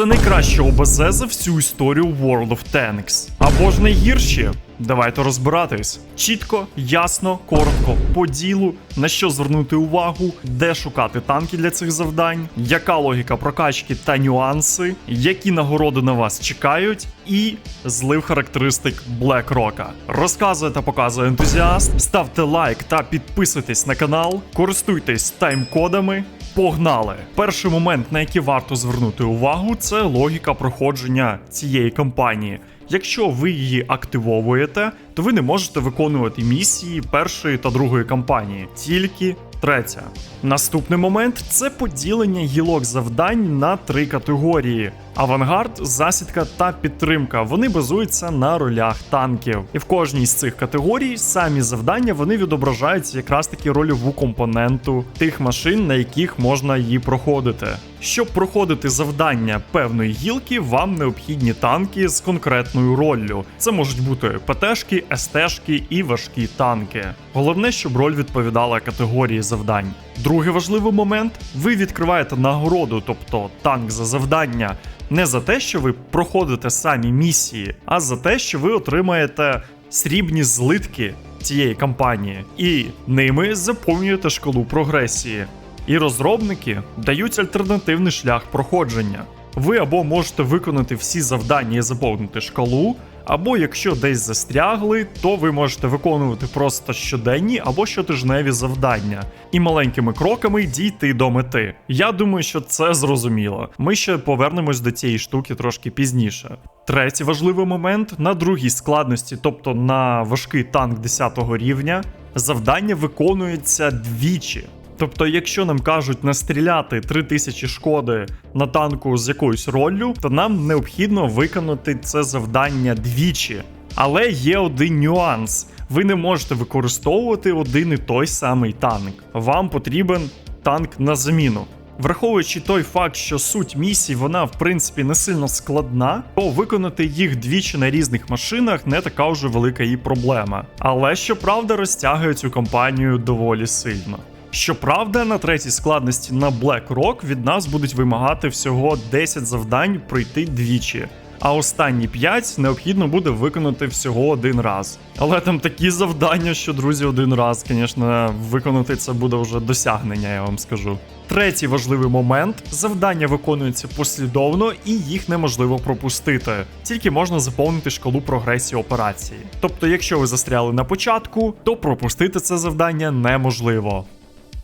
Це найкраще ОБЗ за всю історію World of Tanks. Або ж найгірші. Давайте розбиратись. Чітко, ясно, коротко, по ділу, на що звернути увагу, де шукати танки для цих завдань, яка логіка прокачки та нюанси, які нагороди на вас чекають, і злив характеристик BlackRock. Розказує та показує ентузіаст. Ставте лайк та підписуйтесь на канал, користуйтесь тайм-кодами. Погнали! Перший момент, на який варто звернути увагу, це логіка проходження цієї кампанії. Якщо ви її активовуєте, то ви не можете виконувати місії першої та другої кампанії, тільки третя. Наступний момент це поділення гілок завдань на три категорії: авангард, засідка та підтримка. Вони базуються на ролях танків. І в кожній з цих категорій самі завдання вони відображають якраз таки рольову компоненту тих машин, на яких можна її проходити. Щоб проходити завдання певної гілки, вам необхідні танки з конкретною роллю. Це можуть бути ПТшки, СТшки і важкі танки. Головне, щоб роль відповідала категорії завдань. Другий важливий момент: ви відкриваєте нагороду, тобто танк за завдання, не за те, що ви проходите самі місії, а за те, що ви отримаєте срібні злитки цієї кампанії, і ними заповнюєте шкалу прогресії. І розробники дають альтернативний шлях проходження. Ви або можете виконати всі завдання і заповнити шкалу, або якщо десь застрягли, то ви можете виконувати просто щоденні або щотижневі завдання і маленькими кроками дійти до мети. Я думаю, що це зрозуміло. Ми ще повернемось до цієї штуки трошки пізніше. Третій важливий момент на другій складності, тобто на важкий танк 10 рівня, завдання виконується двічі. Тобто, якщо нам кажуть настріляти 3000 шкоди на танку з якоюсь роллю, то нам необхідно виконати це завдання двічі. Але є один нюанс: ви не можете використовувати один і той самий танк. Вам потрібен танк на заміну. Враховуючи той факт, що суть місій вона в принципі не сильно складна, то виконати їх двічі на різних машинах не така вже велика і проблема. Але щоправда розтягує цю кампанію доволі сильно. Щоправда, на третій складності на Black Rock від нас будуть вимагати всього 10 завдань пройти двічі. А останні 5 необхідно буде виконати всього один раз. Але там такі завдання, що друзі, один раз, звісно, виконати це буде вже досягнення, я вам скажу. Третій важливий момент: завдання виконуються послідовно і їх неможливо пропустити. Тільки можна заповнити шкалу прогресії операції. Тобто, якщо ви застряли на початку, то пропустити це завдання неможливо.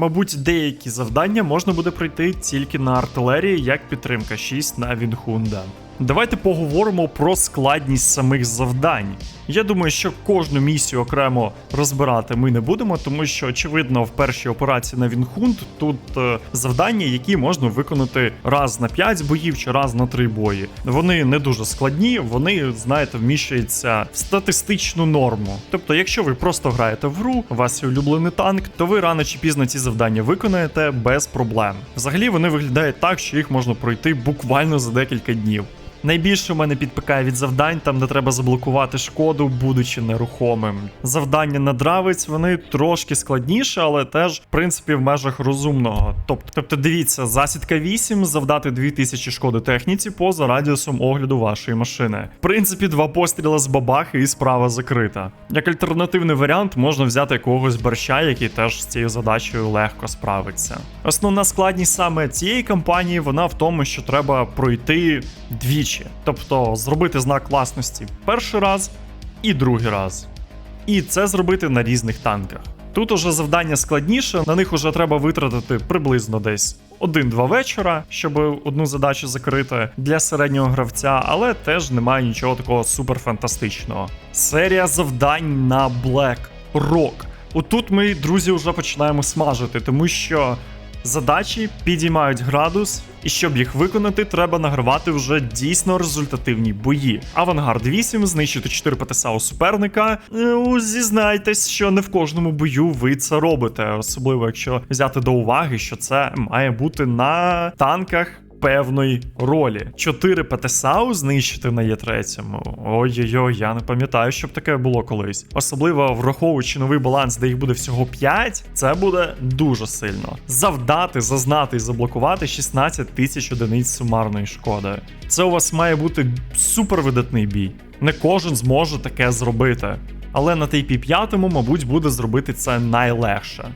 Мабуть, деякі завдання можна буде пройти тільки на артилерії, як підтримка 6 на Вінхунда. Давайте поговоримо про складність самих завдань. Я думаю, що кожну місію окремо розбирати ми не будемо, тому що очевидно в першій операції на Вінхунд тут е, завдання, які можна виконати раз на 5 боїв чи раз на 3 бої. Вони не дуже складні, вони, знаєте, вміщуються в статистичну норму. Тобто, якщо ви просто граєте в гру, у вас є улюблений танк, то ви рано чи пізно ці завдання виконаєте без проблем. Взагалі вони виглядають так, що їх можна пройти буквально за декілька днів. Найбільше в мене підпікає від завдань, там де треба заблокувати шкоду, будучи нерухомим. Завдання на дравець вони трошки складніше, але теж, в принципі, в межах розумного. Тобто, тобто дивіться, засідка 8 завдати 2000 шкоди техніці поза радіусом огляду вашої машини. В принципі, два постріли з бабахи і справа закрита. Як альтернативний варіант, можна взяти якогось борща, який теж з цією задачею легко справиться. Основна складність саме цієї кампанії вона в тому, що треба пройти двічі, тобто зробити знак класності перший раз і другий раз. І це зробити на різних танках. Тут уже завдання складніше, на них уже треба витратити приблизно десь один-два вечора, щоб одну задачу закрити для середнього гравця, але теж немає нічого такого суперфантастичного. Серія завдань на Black Rock. Отут ми, друзі, вже починаємо смажити, тому що задачі підіймають градус, і щоб їх виконати, треба награвати вже дійсно результативні бої. Авангард 8 знищити 4 ПТСА у суперника. Ну, зізнайтесь, що не в кожному бою ви це робите, особливо якщо взяти до уваги, що це має бути на танках певної ролі. 4 ПТСАУ знищити на Є3. Ой-ой-ой, я не пам'ятаю, щоб таке було колись. Особливо враховуючи новий баланс, де їх буде всього 5, це буде дуже сильно. Завдати, зазнати і заблокувати 16 тисяч одиниць сумарної шкоди. Це у вас має бути супервидатний бій. Не кожен зможе таке зробити. Але на TP5, мабуть, буде зробити це найлегше.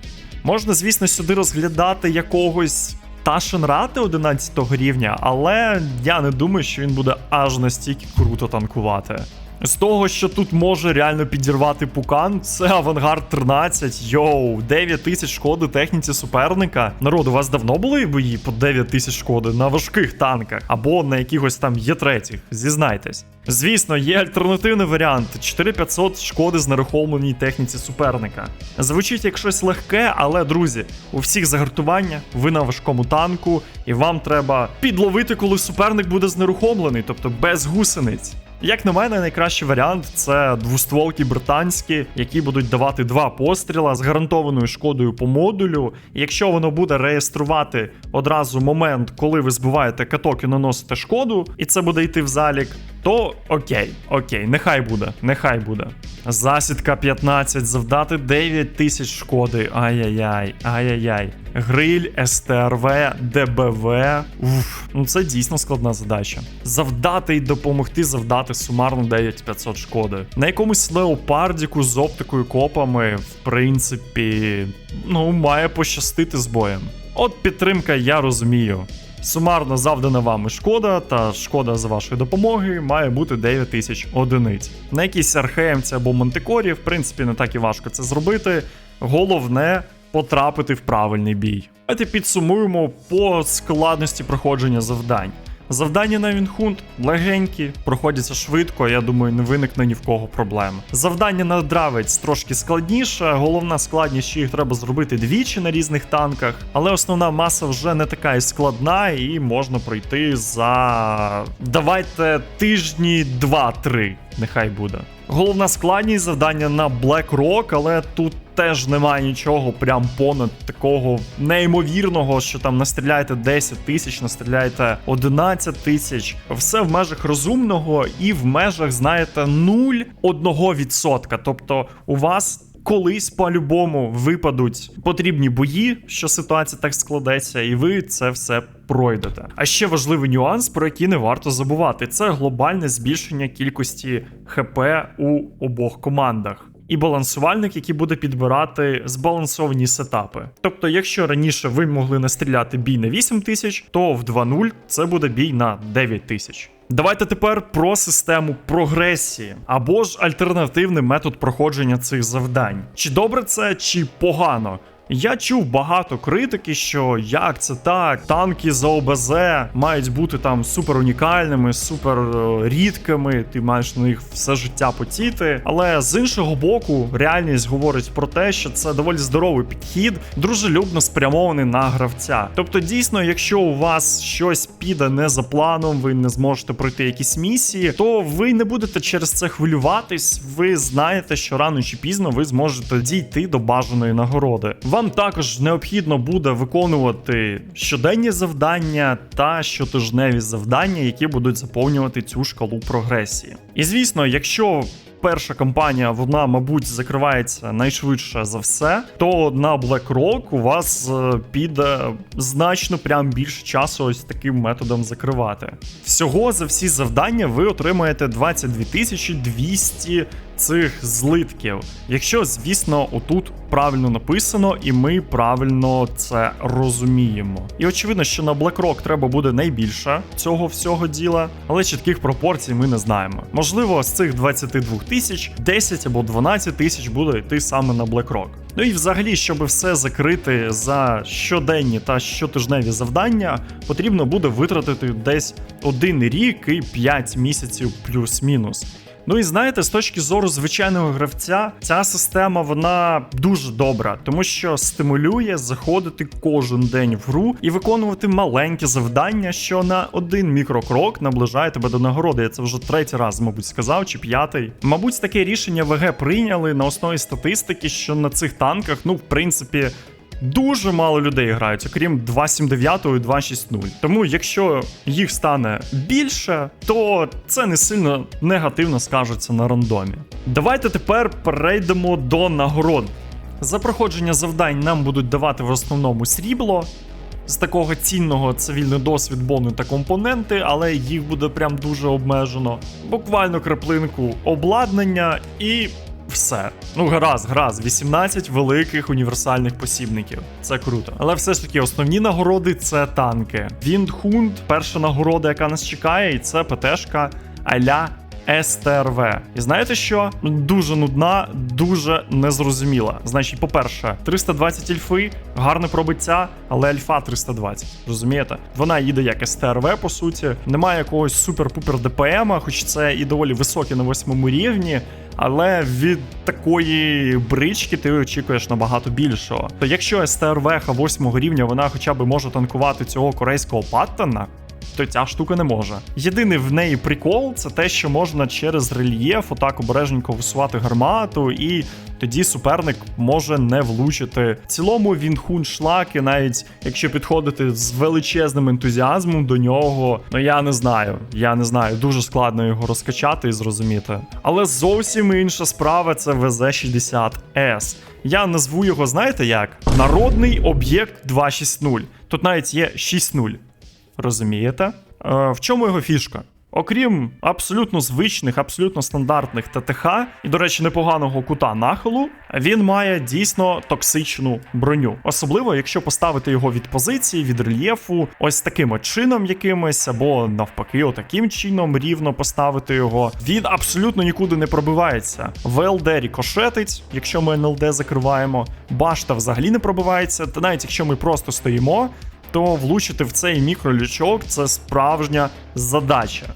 Можна, звісно, сюди розглядати якогось Ташенрати 11 рівня, але я не думаю, що він буде аж настільки круто танкувати. З того, що тут може реально підірвати пукан, це авангард 13. Йоу, 9 тисяч шкоди техніці суперника. Народ, у вас давно були бої по 9 тисяч шкоди на важких танках або на якихось там є третіх, зізнайтесь. Звісно, є альтернативний варіант 4500 шкоди з нерухомленій техніці суперника. Звучить як щось легке, але друзі, у всіх загартування, ви на важкому танку, і вам треба підловити, коли суперник буде знерухомлений, тобто без гусениць. Як на мене, найкращий варіант це двостволки британські, які будуть давати два постріла з гарантованою шкодою по модулю. Якщо воно буде реєструвати одразу момент, коли ви збиваєте каток і наносите шкоду, і це буде йти в залік, то окей, окей, нехай буде, нехай буде. Засідка 15, завдати 9 тисяч шкоди. Ай-яй-яй, ай-яй-яй. Гриль, СТРВ, ДБВ. Уф, ну це дійсно складна задача. Завдати і допомогти завдати сумарно 9500 шкоди. На якомусь леопардіку з оптикою копами, в принципі, ну, має пощастити з боєм. От підтримка, я розумію. Сумарно завдана вами шкода та шкода за вашої допомоги має бути 9 тисяч одиниць. На якійсь археємці або мантикорі, в принципі, не так і важко це зробити. Головне потрапити в правильний бій. Давайте підсумуємо по складності проходження завдань. Завдання на Вінхунт легенькі, проходяться швидко, я думаю, не виникне ні в кого проблем. Завдання на дравець трошки складніше. Головна складність, що їх треба зробити двічі на різних танках, але основна маса вже не така і складна, і можна пройти за давайте тижні 2-3. Нехай буде. Головна складність завдання на Black Rock, але тут теж немає нічого прям понад такого неймовірного, що там настріляєте 10 тисяч, настріляєте 11 тисяч. Все в межах розумного і в межах, знаєте, 0,1%. Тобто у вас. Колись по-любому випадуть потрібні бої, що ситуація так складеться, і ви це все пройдете. А ще важливий нюанс, про який не варто забувати: це глобальне збільшення кількості ХП у обох командах. І балансувальник, який буде підбирати збалансовані сетапи. Тобто, якщо раніше ви могли настріляти бій на 8 тисяч, то в 2.0 це буде бій на 9 тисяч. Давайте тепер про систему прогресії або ж альтернативний метод проходження цих завдань. Чи добре це, чи погано? Я чув багато критики, що як це так, танки за ОБЗ мають бути там супер унікальними, супер е, рідкими, ти маєш на них все життя потіти. Але з іншого боку, реальність говорить про те, що це доволі здоровий підхід, дружелюбно спрямований на гравця. Тобто, дійсно, якщо у вас щось піде не за планом, ви не зможете пройти якісь місії, то ви не будете через це хвилюватись. Ви знаєте, що рано чи пізно ви зможете дійти до бажаної нагороди. Вам також необхідно буде виконувати щоденні завдання та щотижневі завдання, які будуть заповнювати цю шкалу прогресії. І звісно, якщо перша кампанія, вона, мабуть, закривається найшвидше за все, то на BlackRock у вас е, піде значно прям більше часу ось таким методом закривати. Всього за всі завдання ви отримаєте 22 200 цих злитків. Якщо, звісно, отут правильно написано, і ми правильно це розуміємо. І очевидно, що на BlackRock треба буде найбільше цього всього діла, але чітких пропорцій ми не знаємо. Можливо, з цих 22 тисяч 10 або 12 тисяч буде йти саме на BlackRock. Ну і взагалі, щоб все закрити за щоденні та щотижневі завдання, потрібно буде витратити десь один рік і 5 місяців плюс-мінус. Ну і знаєте, з точки зору звичайного гравця, ця система вона дуже добра, тому що стимулює заходити кожен день в гру і виконувати маленькі завдання, що на один мікрокрок наближає тебе до нагороди. Я це вже третій раз, мабуть, сказав, чи п'ятий. Мабуть, таке рішення ВГ прийняли на основі статистики, що на цих танках, ну, в принципі. Дуже мало людей грають, окрім 279 і 260. Тому, якщо їх стане більше, то це не сильно негативно скажеться на рандомі. Давайте тепер перейдемо до нагород. За проходження завдань нам будуть давати в основному срібло. З такого цінного цивільний досвід, бони та компоненти, але їх буде прям дуже обмежено. Буквально краплинку обладнання і все. Ну, гаразд, гаразд, 18 великих універсальних посібників. Це круто. Але все ж таки, основні нагороди це танки. Віндхунд, перша нагорода, яка нас чекає, і це ПТшка Аля СТРВ. І знаєте що? Дуже нудна, дуже незрозуміла. Значить, по-перше, 320 ельфи, гарне пробиття, але альфа 320. Розумієте? Вона їде як СТРВ, по суті. Немає якогось супер-пупер ДПМа, хоч це і доволі високе на восьмому рівні. Але від такої брички ти очікуєш набагато більшого. То якщо СТРВ 8 рівня вона хоча б може танкувати цього корейського паттона, то ця штука не може. Єдиний в неї прикол це те, що можна через рельєф отак обережненько висувати гармату, і тоді суперник може не влучити. В цілому він хун шлак, і навіть якщо підходити з величезним ентузіазмом до нього, ну я не знаю. Я не знаю, дуже складно його розкачати і зрозуміти. Але зовсім інша справа це ВЗ-60С. Я назву його, знаєте як? Народний об'єкт 260. Тут навіть є 6.0. Розумієте? Е, в чому його фішка? Окрім абсолютно звичних, абсолютно стандартних ТТХ, і, до речі, непоганого кута нахилу, він має дійсно токсичну броню. Особливо, якщо поставити його від позиції, від рельєфу, ось таким чином якимось, або навпаки, отаким чином рівно поставити його. Він абсолютно нікуди не пробивається. ВЛД рікошетить, якщо ми НЛД закриваємо, башта взагалі не пробивається, та навіть якщо ми просто стоїмо то влучити в цей мікролючок це справжня задача.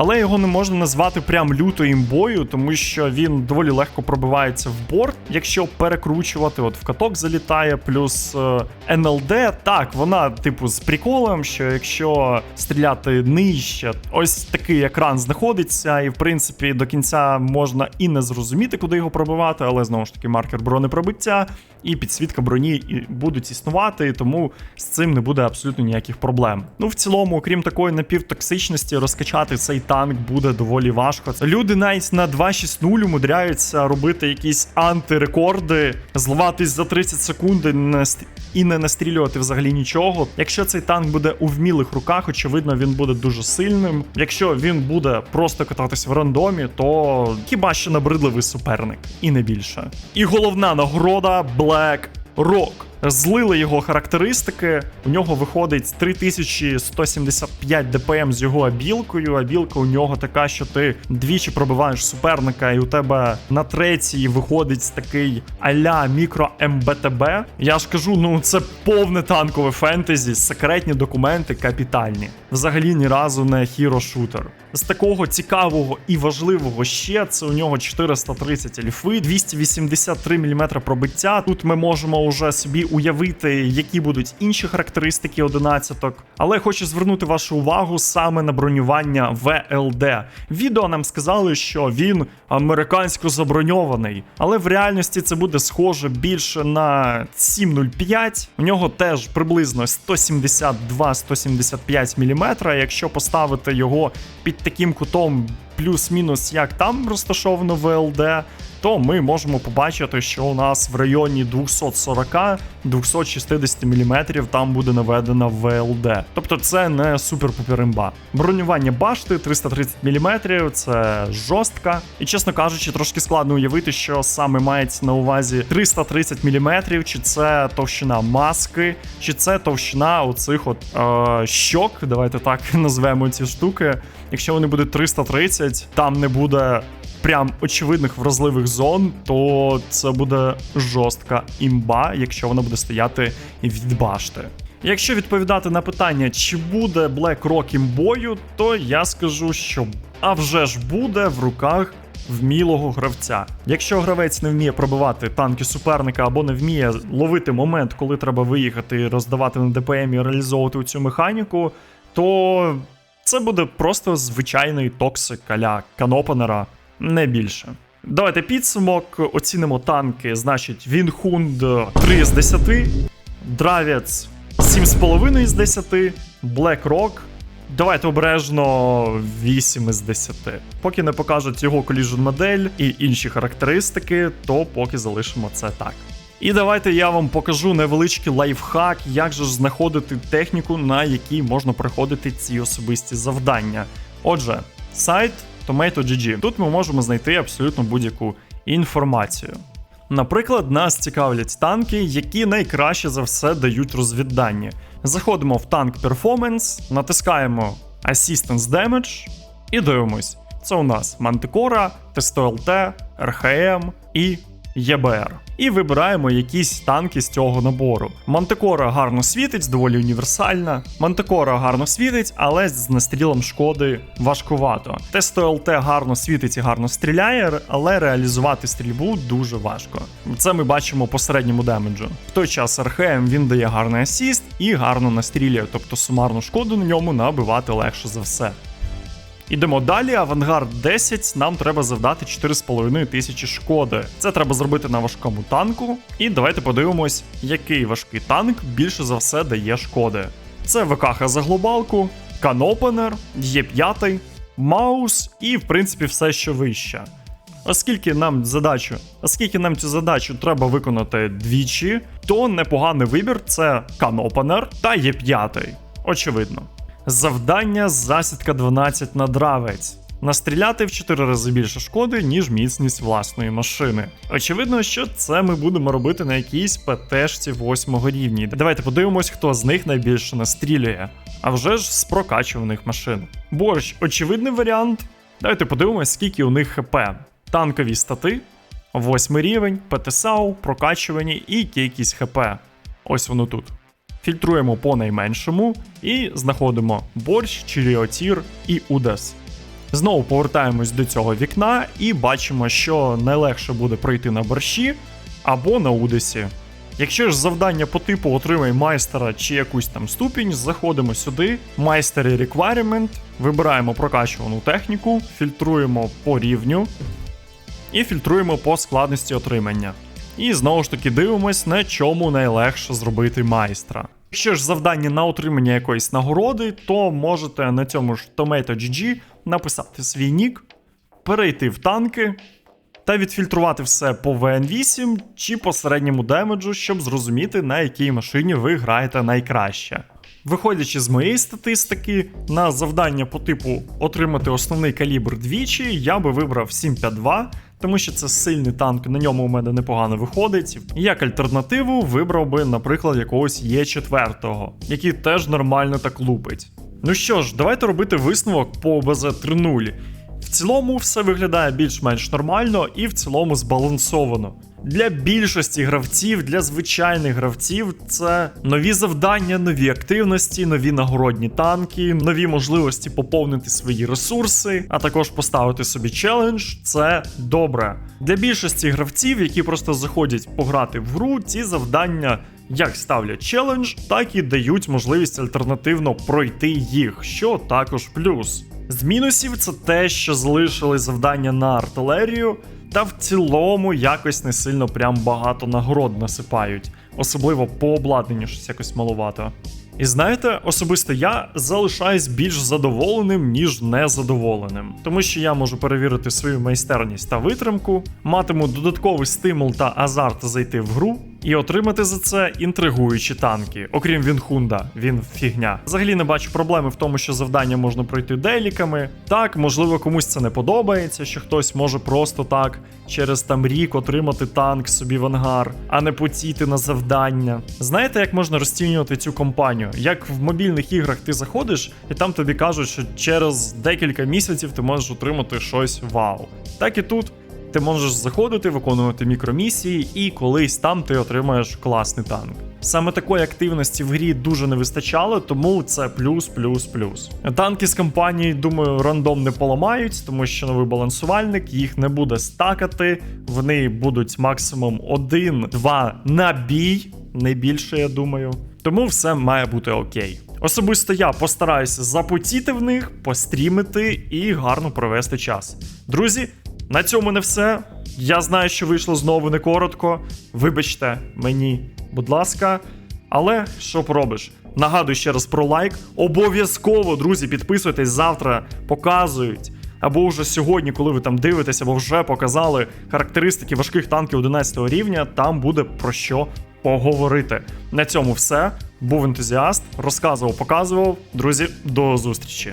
Але його не можна назвати прям люто імбою, тому що він доволі легко пробивається в борт, якщо перекручувати, от в каток залітає, плюс е, НЛД. Так, вона, типу, з приколом, що якщо стріляти нижче, ось такий екран знаходиться, і в принципі до кінця можна і не зрозуміти, куди його пробивати, але знову ж таки маркер бронепробиття і підсвітка броні будуть існувати, тому з цим не буде абсолютно ніяких проблем. Ну в цілому, окрім такої напівтоксичності, розкачати цей танк буде доволі важко. Люди навіть на 2.6.0 умудряються робити якісь антирекорди, зливатись за 30 секунд і не настрілювати взагалі нічого. Якщо цей танк буде у вмілих руках, очевидно, він буде дуже сильним. Якщо він буде просто кататись в рандомі, то хіба що набридливий суперник, і не більше. І головна нагорода Black Rock. Злили його характеристики. У нього виходить 3175 ДПМ з його абілкою. Абілка у нього така, що ти двічі пробиваєш суперника, і у тебе на третій виходить такий аля мікро МБТБ. Я ж кажу, ну це повне танкове фентезі, секретні документи капітальні. Взагалі ні разу не хіро-шутер. З такого цікавого і важливого ще це у нього 430 ельфи, 283 мм пробиття. Тут ми можемо вже собі уявити, які будуть інші характеристики 11 Але хочу звернути вашу увагу саме на бронювання ВЛД. Відео нам сказали, що він американсько заброньований, але в реальності це буде схоже більше на 705. У нього теж приблизно 172-175 мм. Якщо поставити його під таким кутом, плюс-мінус, як там розташовано ВЛД, то ми можемо побачити, що у нас в районі 240-260 мм там буде наведена ВЛД. Тобто це не супер-пупер імба. Бронювання башти 330 мм, це жорстка. І чесно кажучи, трошки складно уявити, що саме мається на увазі 330 мм, чи це товщина маски, чи це товщина оцих от е, щок. Давайте так назвемо ці штуки. Якщо вони будуть 330, там не буде прям очевидних вразливих зон, то це буде жорстка імба, якщо вона буде стояти від башти. Якщо відповідати на питання, чи буде Black Rock імбою, то я скажу, що а вже ж буде в руках вмілого гравця. Якщо гравець не вміє пробивати танки суперника або не вміє ловити момент, коли треба виїхати роздавати на ДПМ і реалізовувати цю механіку, то це буде просто звичайний токсик аля канопанера, не більше. Давайте підсумок, оцінимо танки. Значить, Вінхунд 3 з 10, Дравець 7,5 з 10, BlackRock Давайте обережно 8 із 10. Поки не покажуть його коліжн модель і інші характеристики, то поки залишимо це так. І давайте я вам покажу невеличкий лайфхак, як же ж знаходити техніку, на якій можна проходити ці особисті завдання. Отже, сайт Tomato.gg. Тут ми можемо знайти абсолютно будь-яку інформацію. Наприклад, нас цікавлять танки, які найкраще за все дають розвіддані. Заходимо в танк Performance, натискаємо Assistance Damage і дивимось. Це у нас Мантикора, ТСТЛТ, РХМ і ЄБР. І вибираємо якісь танки з цього набору. Мантикора гарно світить, доволі універсальна. Мантикора гарно світить, але з настрілом шкоди важкувато. ТСТЛТ гарно світить і гарно стріляє, але реалізувати стрільбу дуже важко. Це ми бачимо по середньому демеджу. В той час РХМ він дає гарний асіст і гарно настрілює, тобто сумарну шкоду на ньому набивати легше за все. Ідемо далі. Авангард 10. Нам треба завдати 4,5 тисячі шкоди. Це треба зробити на важкому танку. І давайте подивимось, який важкий танк більше за все дає шкоди. Це ВКХ за глобалку, канопенер, Є5, Маус і, в принципі, все, що вище. Оскільки нам задачу, оскільки нам цю задачу треба виконати двічі, то непоганий вибір це канопенер та Є5. Очевидно. Завдання засідка 12 на дравець. Настріляти в 4 рази більше шкоди, ніж міцність власної машини. Очевидно, що це ми будемо робити на якійсь ПТшці 8 рівні. Давайте подивимось, хто з них найбільше настрілює. А вже ж з прокачуваних машин. Борщ, очевидний варіант. Давайте подивимось, скільки у них ХП. Танкові стати, 8 рівень, ПТСАУ, прокачувані і кількість ХП. Ось воно тут. Фільтруємо по найменшому і знаходимо борщ, чиріотір і удес. Знову повертаємось до цього вікна і бачимо, що найлегше буде пройти на борщі або на удесі. Якщо ж завдання по типу отримай майстера чи якусь там ступінь, заходимо сюди, майстері requirement, вибираємо прокачувану техніку, фільтруємо по рівню і фільтруємо по складності отримання. І знову ж таки дивимось, на чому найлегше зробити майстра. Якщо ж завдання на отримання якоїсь нагороди, то можете на цьому ж Tomato.gg написати свій нік, перейти в танки та відфільтрувати все по VN8 чи по середньому демеджу, щоб зрозуміти, на якій машині ви граєте найкраще. Виходячи з моєї статистики, на завдання по типу отримати основний калібр двічі, я би вибрав 752, тому що це сильний танк, на ньому у мене непогано виходить. Як альтернативу вибрав би, наприклад, якогось Є4, який теж нормально так лупить. Ну що ж, давайте робити висновок по ОБЗ 3.0. В цілому все виглядає більш-менш нормально і в цілому збалансовано. Для більшості гравців, для звичайних гравців, це нові завдання, нові активності, нові нагородні танки, нові можливості поповнити свої ресурси, а також поставити собі челендж. Це добре. Для більшості гравців, які просто заходять пограти в гру, ці завдання. Як ставлять челендж, так і дають можливість альтернативно пройти їх, що також плюс. З мінусів це те, що залишили завдання на артилерію, та в цілому якось не сильно прям багато нагород насипають, особливо по обладнанню щось якось маловато. І знаєте, особисто я залишаюсь більш задоволеним, ніж незадоволеним, тому що я можу перевірити свою майстерність та витримку, матиму додатковий стимул та азарт зайти в гру і отримати за це інтригуючі танки. Окрім Вінхунда, він фігня. Взагалі не бачу проблеми в тому, що завдання можна пройти деліками. Так, можливо, комусь це не подобається, що хтось може просто так через там рік отримати танк собі в ангар, а не потіти на завдання. Знаєте, як можна розцінювати цю компанію? Як в мобільних іграх ти заходиш, і там тобі кажуть, що через декілька місяців ти можеш отримати щось вау. Так і тут. Ти можеш заходити, виконувати мікромісії, і колись там ти отримаєш класний танк. Саме такої активності в грі дуже не вистачало, тому це плюс, плюс, плюс. Танки з компанії, думаю, рандом не поламають, тому що новий балансувальник їх не буде стакати. Вони будуть максимум один-два на бій, не більше, я думаю. Тому все має бути окей. Особисто я постараюся запотіти в них, пострімити і гарно провести час. Друзі, на цьому не все. Я знаю, що вийшло знову не коротко. Вибачте мені, будь ласка. Але що поробиш? Нагадую ще раз про лайк. Обов'язково, друзі, підписуйтесь завтра, показують. Або вже сьогодні, коли ви там дивитесь, або вже показали характеристики важких танків 11 рівня, там буде про що поговорити. На цьому все. Був ентузіаст, розказував, показував. Друзі, до зустрічі.